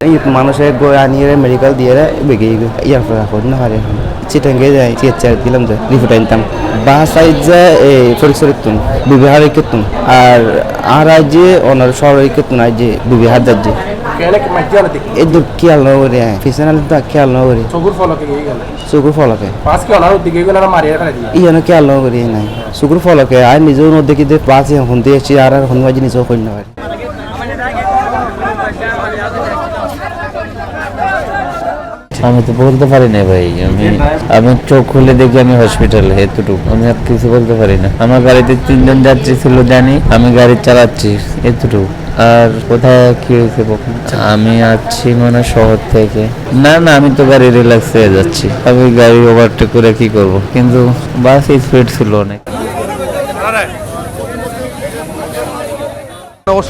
এই মানুষে আনিয়ে মেডিকেল দিয়ে বেগে ইয়ার পর এখন না পারে চিটাঙ্গে যায় চিকিৎসা দিলাম যে রিপোর্ট আনতাম বা সাইজ যে এই পরিচয় তুন বিবিহার কেতুন আর আর রাজ্যে অনার শহর কেতুন আজ যে বিবিহার দূর খেয়াল নকরে ফিসানাল তো খেয়াল নকরে চকুর ফলকে গিয়ে গেল চকুর ফলকে পাঁচ কি অনার দিকে গেলে না মারিয়ে ফেলে দিয়ে ইয়ানো খেয়াল নকরে নাই চকুর ফলকে আর নিজেও নদী যে বাঁচে শুনতে এসেছি আর আর যে নিজেও কন্য পারে আমি তো বলতে পারি না ভাই, আমি আমি চোখ খুলে দেখি আমি হসপিটালে এতটুকু। আমি আর কিছু বলতে পারি না। আমার গাড়িতে তিনজন যাত্রী ছিল, জানি। আমি গাড়ি চালাচ্ছি, এতটুকু। আর কোথায় কি হয়েছে আমি আছি মানে শহর থেকে। না না, আমি তো গাড়ি রিল্যাক্স হয়ে যাচ্ছি। আমি গাড়ি ওভারটেক করে কি করব? কিন্তু বাস স্পিড ছিল অনেক।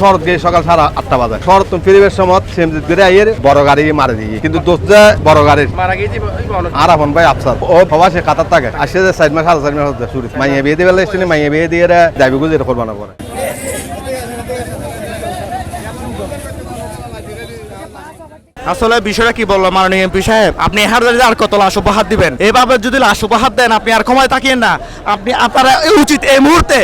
শরৎ গিয়ে সকাল সাড়ে আটটা বাজে। শরৎ তুমি ফিরিবের সময় সেমজিৎ করে আইয়ের বড় গাড়ি মারা দিয়ে কিন্তু দোষ যে বড় গাড়ির মারা গিয়েছি আর আপন ভাই আফসার। ও বাবা সে কাতার থাকে। আসে যে সাইড মাস সাড়ে চার মাস শুরু মাইয়ে বিয়ে দিয়ে এসে মাইয়ে বিয়ে দিয়ে যাবি গুজে করব না পরে। আসলে বিষয়টা কি বলল মাননীয় এমপি সাহেব? আপনি হারদারিতে আর কত লাশ উপহার দিবেন? এভাবে যদি লাশ উপহার দেন, আপনি আর ক্ষমায় তাকিয়েন না। আপনি আপনারা উচিত এই মুহূর্তে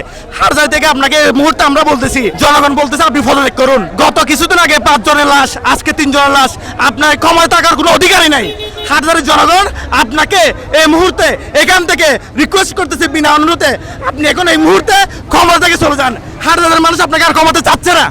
থেকে আপনাকে এই মুহূর্তে আমরা বলতেছি, জনগণ বলতেছে, আপনি করুন। গত কিছুদিন আগে পাঁচ জনের লাশ, আজকে তিন জনের লাশ, আপনার ক্ষমায় থাকার কোনো অধিকারই নাই। হাটবারের জনগণ আপনাকে এই মুহূর্তে এখান থেকে রিকোয়েস্ট করতেছে বিনা অনুরোধে, আপনি এখন এই মুহূর্তে ক্ষমতা থেকে চলে যান। হাটবারের মানুষ আপনাকে আর ক্ষমতা চাচ্ছে না।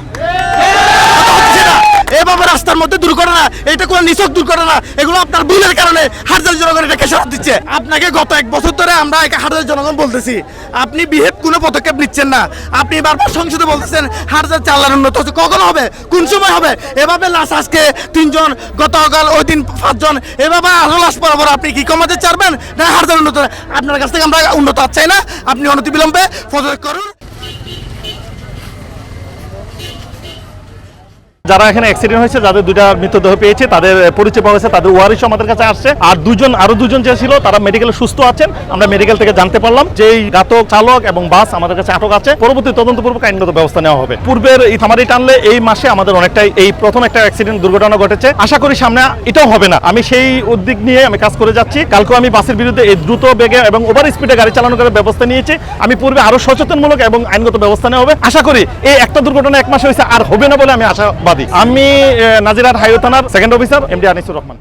এভাবে রাস্তার মধ্যে দুর্ঘটনা এটা কোনো নিছক দুর্ঘটনা এগুলো আপনার ভুলের কারণে হাজার জনগণ এটাকে সরাত দিচ্ছে। আপনাকে গত এক বছর ধরে আমরা একে হাজার জনগণ বলতেছি। আপনি বিহেভ কোনো পদক্ষেপ নিচ্ছেন না। আপনি বারবার সংসদে বলতেছেন হাজার চালার উন্নত হচ্ছে। কখন হবে? কোন সময় হবে? এভাবে লাশ আজকে তিনজন, গতকাল ওই দিন পাঁচজন, এভাবে আরও লাশ বরাবর আপনি কি কমাতে চারবেন না হাজার উন্নত? আপনার কাছ থেকে আমরা উন্নত চাই না। আপনি অনতি বিলম্বে পদত্যাগ করুন। যারা এখানে অ্যাক্সিডেন্ট হয়েছে, যাদের দুইটা মৃতদেহ পেয়েছে, তাদের পরিচয় পাওয়া গেছে, তাদের ওয়ারিশ আমাদের কাছে আসছে। আর দুজন, আরও দুজন যে ছিল, তারা মেডিকেলে সুস্থ আছেন। আমরা মেডিকেল থেকে জানতে পারলাম যে ঘাতক চালক এবং বাস আমাদের কাছে আটক আছে। পরবর্তী তদন্তপূর্বক আইনগত ব্যবস্থা নেওয়া হবে। পূর্বের এই থামারি টানলে এই মাসে আমাদের অনেকটাই, এই প্রথম একটা অ্যাক্সিডেন্ট দুর্ঘটনা ঘটেছে। আশা করি সামনে এটাও হবে না। আমি সেই উদ্যোগ নিয়ে আমি কাজ করে যাচ্ছি। কালকে আমি বাসের বিরুদ্ধে এই দ্রুত বেগে এবং ওভার স্পিডে গাড়ি চালানো করার ব্যবস্থা নিয়েছি। আমি পূর্বে আরও সচেতনমূলক এবং আইনগত ব্যবস্থা নেওয়া হবে। আশা করি এই একটা দুর্ঘটনা এক মাসে হয়েছে, আর হবে না বলে আমি আশাবাদী আমি নাজিরাট হাইওয়ে থানার second officer MD Anisur Rahman